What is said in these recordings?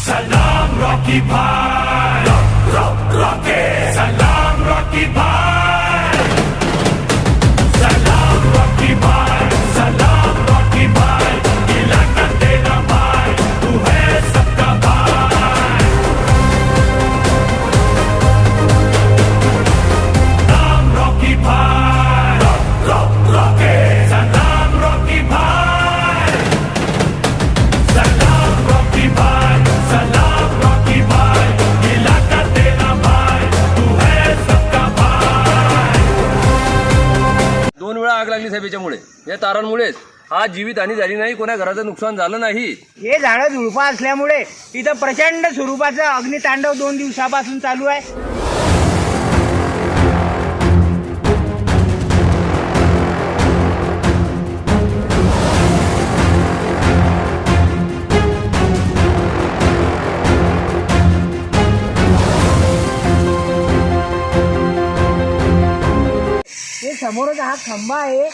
Salam Rocky Pie Rock, rock, Rocky Salam Rocky Pie लागली साहेब याच्यामुळे या तारांमुळेच. आज जीवितहानी झाली नाही कोणा घराचं नुकसान झालं नाही. हे झाडं झुडपं असल्यामुळे इथं प्रचंड स्वरूपाचं अग्नितांडव दोन दिवसापासून चालू आहे. समोरच हा खंबा आहे.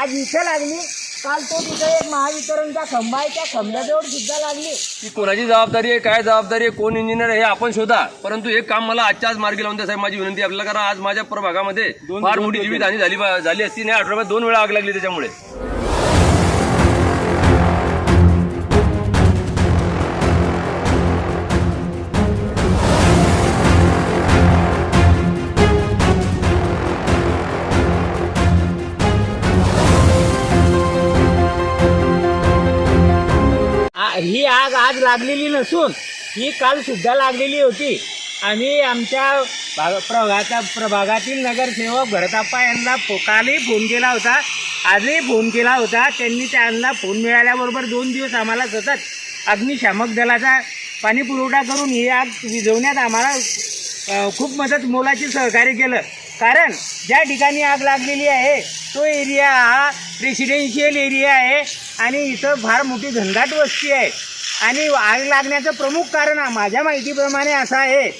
आज इथं लागली. काल तो तिथं एक महावितरणचा खंबा आहे. त्या खंब्याजवळ सुद्धा लागली. की कोणाची जबाबदारी आहे? काय जबाबदारी आहे? कोण इंजिनियर आहे? हे आपण शोधा. परंतु एक काम मला आजच्या आज मार्गी लावून द्या साहेब. माझी विनंती आपल्याला कारण आज माझ्या प्रभागामध्ये फार मोठी जीवित हानी झाली झाली असती. नाही आठवड्यात दोन वेळा आग लागली त्याच्यामुळे. ही आग आज लागलेली नसून ही काल सुद्धा लागलेली होती. आम्ही आमच्या भाग प्रभागाचा प्रभागातील नगरसेवक भरताप्पा यांना फो कालही फोन केला होता. आजही फोन केला होता. त्यांनी त्यांना फोन मिळाल्याबरोबर दोन दिवस आम्हाला सतत अग्निशामक दलाचा पाणीपुरवठा करून ही आग विझवण्यात आम्हाला खूप मदत मोलाची सहकार्य केलं. कारण ज्या ठिकाणी आग लागलेली आहे तो एरिया हा रेसिडेन्शियल एरिया आहे आणि इथं फार मोठी घनदाट वस्ती आहे. आणि आग लागण्याचं प्रमुख कारण माझ्या माहितीप्रमाणे असं आहे.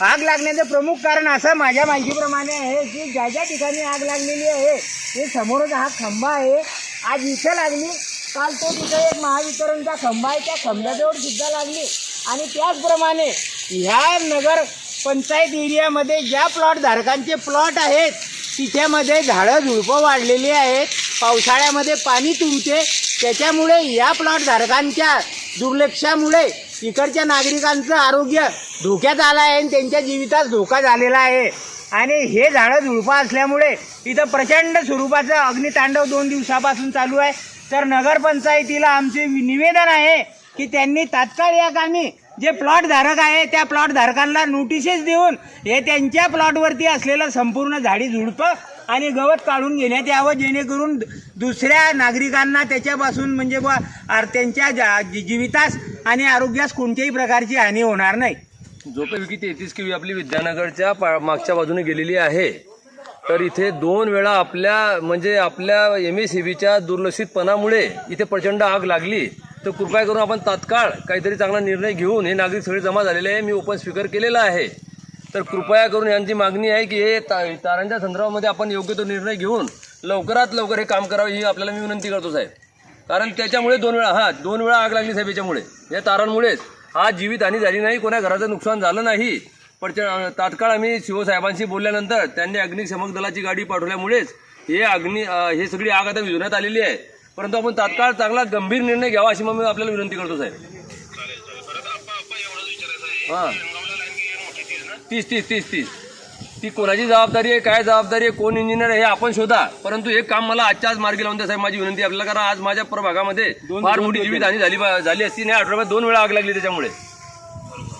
आग लागण्याचं प्रमुख कारण असं माझ्या माहितीप्रमाणे आहे की ज्या ज्या ठिकाणी आग लागलेली आहे ते समोरच हा खंबा आहे. आज इथं लागली काल तो तिथं एक महावितरणचा खंबा आहे त्या खंब्याजवळ सुद्धा लागली. आणि त्याचप्रमाणे ह्या नगर पंचायत एरियामध्ये ज्या प्लॉट धारकांचे प्लॉट आहेत तिच्यामध्ये झाडं झुडपं वाढलेली आहेत. पावसाळ्यामध्ये पाणी तुंबते. त्याच्यामुळे या प्लॉट धारकांच्या दुर्लक्षामुळे इकडच्या नागरिकांचं आरोग्य धोक्यात आलं आहे आणि त्यांच्या जीवितास धोका झालेला आहे. आणि हे झाडं झुडपं असल्यामुळे इथं प्रचंड स्वरूपाचं अग्नितांडव दोन दिवसापासून चालू आहे. तर नगरपंचायतीला आमचे निवेदन आहे की त्यांनी तात्काळ या कामी जे प्लॉट धारक आहे त्या प्लॉट धारकांना नोटिसेस देऊन हे त्यांच्या प्लॉटवरती असलेलं संपूर्ण झाडी झुडपं आणि गवत काढून घेण्यात यावं जेणेकरून दुसऱ्या नागरिकांना त्याच्यापासून म्हणजे ब आर- त्यांच्या जा- जी- जीवितास आणि आरोग्यास कोणत्याही प्रकारची हानी होणार नाही. झोपेपैकी तेहतीस किवी आपली विद्यानगरच्या मागच्या बाजूने गेलेली आहे. तर इथे दोन वेळा आपल्या म्हणजे आपल्या एम एस सी बीच्या दुर्लक्षितपणामुळे इथे प्रचंड आग लागली. तर कृपया करून आपण तात्काळ काहीतरी चांगला निर्णय घेऊन हे नागरिक सगळे जमा झालेले आहे. मी ओपन स्पीकर केलेला आहे. तर कृपया करून यांची मागणी आहे की हे ता तारांच्या संदर्भामध्ये आपण योग्य तो निर्णय घेऊन लवकरात लवकर हे काम करावं ही आपल्याला मी विनंती करतो साहेब. कारण त्याच्यामुळे दोन वेळा हा दोन वेळा आग लागली साहेब याच्यामुळे. या तारांमुळेच. आज जीवित हानी झाली नाही कोणा घराचं नुकसान झालं नाही. पण तात्काळ आम्ही शिवसाहेबांशी बोलल्यानंतर त्यांनी अग्निशमक दलाची गाडी पाठवल्यामुळेच हे अग्नी हे सगळी आग आता विझवण्यात आलेली आहे. परंतु आपण तात्काळ चांगला गंभीर निर्णय घ्यावा अशी मग मी आपल्याला विनंती करतो साहेब. हां. तीस तीस तीस तीस. ती कोणाची जबाबदारी आहे काय जबाबदारी आहे कोण इंजिनियर आहे हे आपण शोधा. परंतु एक काम मला आजच्या आज मार्गी लावून द्या साहेब माझी विनंती आपल्याला कारण आज माझ्या प्रभागामध्ये फार मोठी जीवित हानी झाली झाली असती नाही आठवड्यात दोन वेळा आग लागली त्याच्यामुळे.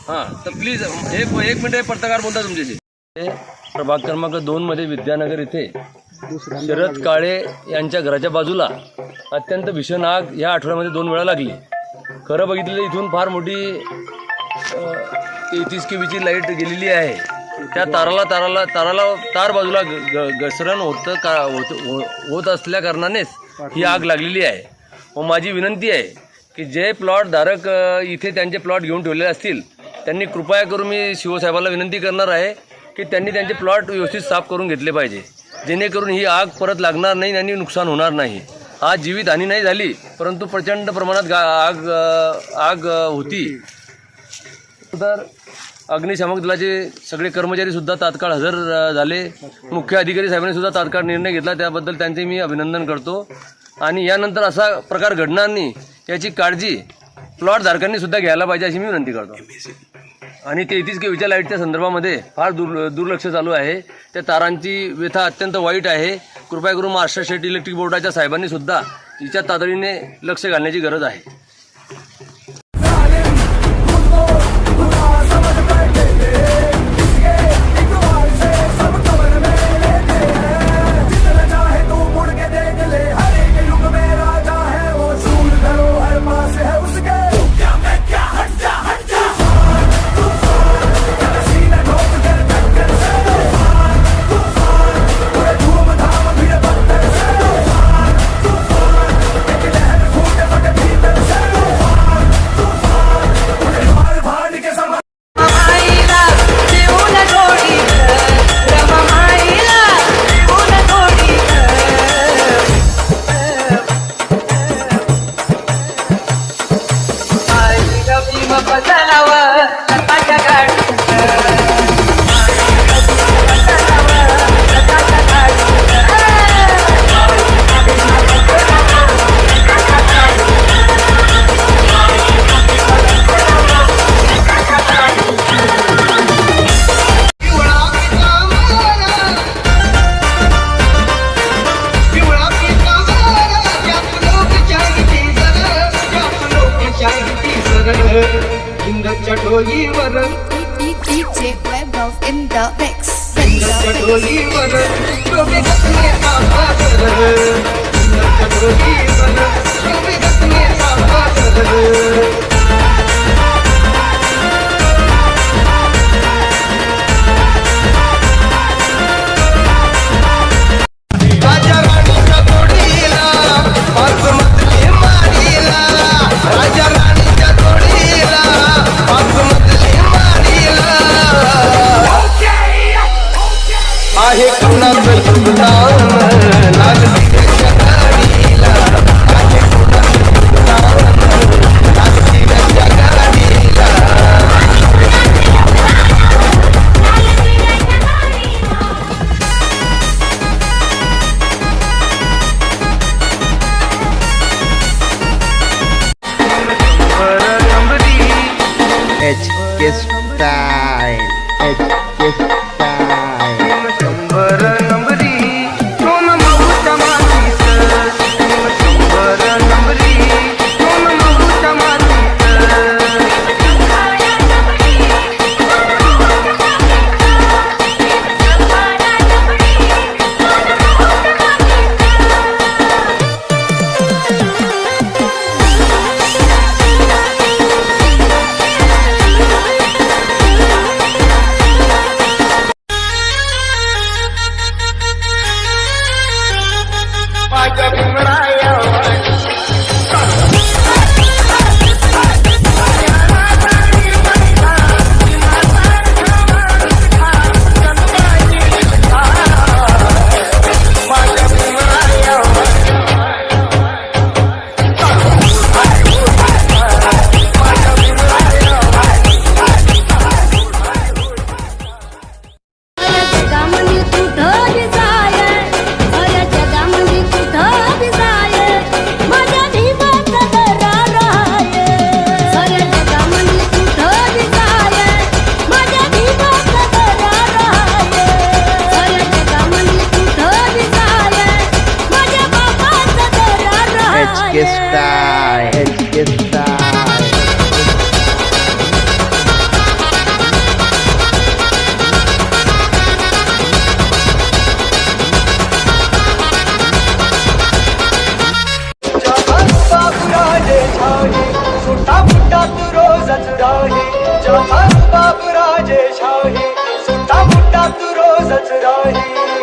हां तर प्लीज एक एक मिनिट हे पत्रकार बोलता तुमच्याशी. हे प्रभाग क्रमांक दोनमध्ये विद्यानगर इथे शरद काळे यांच्या घराच्या बाजूला अत्यंत भीषण आग या आठवड्यामध्ये दोन वेळा लागली. खरं बघितलं इथून फार मोठी तेहतीस के बीची लाइट गेलेली आहे. त्या ताराला ताराला ताराला तार बाजूला ग- घसरण होतं का होत हो- होत असल्या कारणानेच ही आग लागलेली आहे. व माझी विनंती आहे की जे प्लॉट धारक इथे त्यांचे प्लॉट घेऊन ठेवलेले असतील त्यांनी कृपया करून मी शिवसाहेबाला विनंती करणार आहे की त्यांनी त्यांचे प्लॉट व्यवस्थित साफ करून घेतले पाहिजे. जेणेकरून ही आग परत लागणार नाही आणि नुकसान होणार नाही. आज जीवितहानी नाही झाली परंतु प्रचंड प्रमाणात गा आग आग होती. तर अग्निशामक दलाचे सगळे कर्मचारीसुद्धा तात्काळ हजर झाले. मुख्य अधिकारी साहेबांनी सुद्धा तात्काळ निर्णय घेतला. त्याबद्दल त्यांचे मी अभिनंदन करतो. आणि यानंतर असा प्रकार घडणार नाही याची काळजी प्लॉट धारकांनी सुद्धा घ्यायला पाहिजे अशी मी विनंती करतो. आणि तेहतीस केवीच्या लाईटच्या संदर्भामध्ये फार दुर् दुर्लक्ष चालू आहे. त्या तारांची व्यथा अत्यंत वाईट आहे. कृपया करून महाराष्ट्र स्टेट इलेक्ट्रिक बोर्डाच्या साहेबांनीसुद्धा तिच्या तातडीने लक्ष घालण्याची गरज आहे. आहे कुणाचं योगदान लाल दिव्याच्या गाडीला आहे रोजच राहे जहान बाबुराजे शाही सुटा फुटा तू रोजच राही.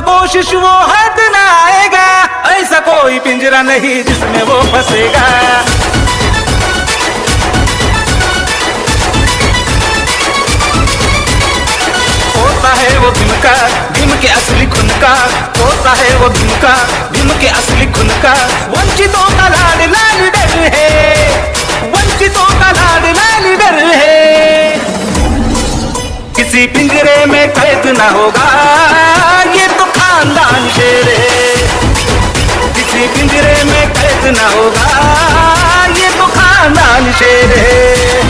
कोशिश वो हद न आएगा। ऐसा कोई पिंजरा नहीं जिसमें वो फंसेगा। होता है वो भीम का भीम के असली खुन का। होता है वो भीम का भीम के असली खुन का। वंचितों का लाड लाल डर है। वंचितों का लाड लाल डर है। किसी पिंजरे में कैद न होगा। खानदान शेर। रे किसी पिंजरे में कैद न होगा ये तो खानदान शेर। है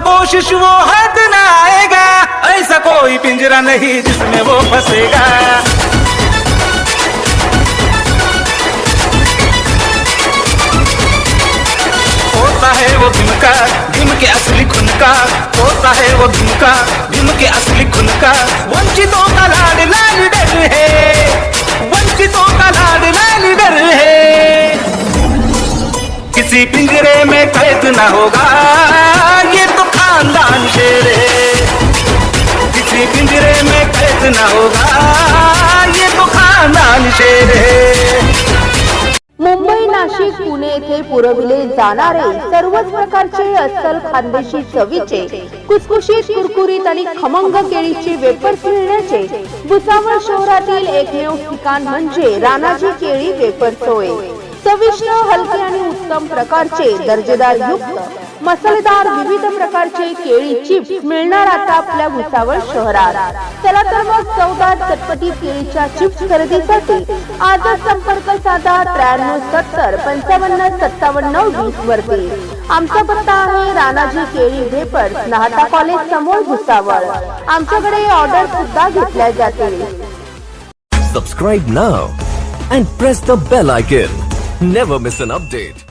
कोशिश वो हद न आएगा। ऐसा कोई पिंजरा नहीं जिसमें वो फंसेगा। होता है वो भीम का भीम के असली खुन का। होता है वो भीम का भीम के असली खुन का। वंचितों का लाड लाल डर है। वंचितों का लाड लाल डर है। किसी पिंजरे में कैद न होगा। ये तो खानदान शेर। किसी पिंजरे में कैद न होगा? ये तो खानदान शेर। मुंबई नाशिक पुणे येथे पुरविले जाणारे सर्वच प्रकारचे अस्सल खानदेशी चवीचे कुसकुशीत कुरकुरीत आणि खमंग केळीचे वेपर्स मिळण्याचे भुसावळ शहरातील एकमेव ठिकाण म्हणजे रानाजी केळी वेपर्स होय चविष्ट हलके आणि उत्तम प्रकारचे दर्जेदार युक्त मसालेदार विविध प्रकारचे केळी चिप्स मिळणार आता आपल्या भुसावळ शहरात. चला तर मग चौदा चटपटी केळीच्या चिप्स खरेदीसाठी आजच संपर्क साधा त्र्याण्णव सत्तर पंचावन्न सत्तावन्न वीस वरती. आमचा पत्ता आहे राणाजी केळी वेपर नाहता कॉलेज समोर भुसावळ. आमच्याकडे ऑर्डर सुद्धा घेतल्या जातील. Subscribe now and press the bell icon never miss an update